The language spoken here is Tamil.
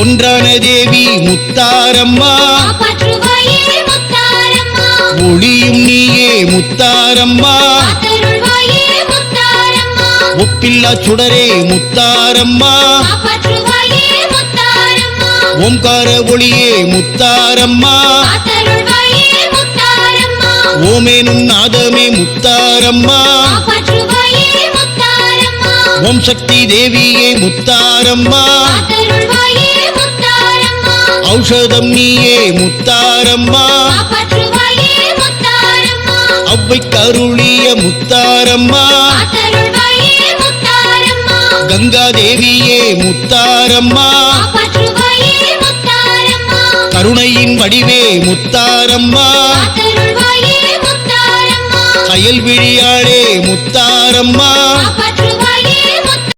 ஒன்றான தேவி முத்தாரம்மா. ஒளியும் நீயே முத்தாரம்மா. ஒப்பில்லா சுடரே முத்தாரம்மா. ஓம்கார ஒளியே முத்தாரம்மா. ஓமேனும் நாதமே முத்தாரம்மா. ஓம் சக்தி தேவியே முத்தாரம்மா. ஔஷதம் நீயே முத்தாரம்மா. அவ்வை கருளிய முத்தாரம்மா. கங்கா தேவியே முத்தாரம்மா. கருணையின் வடிவே முத்தாரம்மா. கயல் விழியாளே முத்தாரம்மா.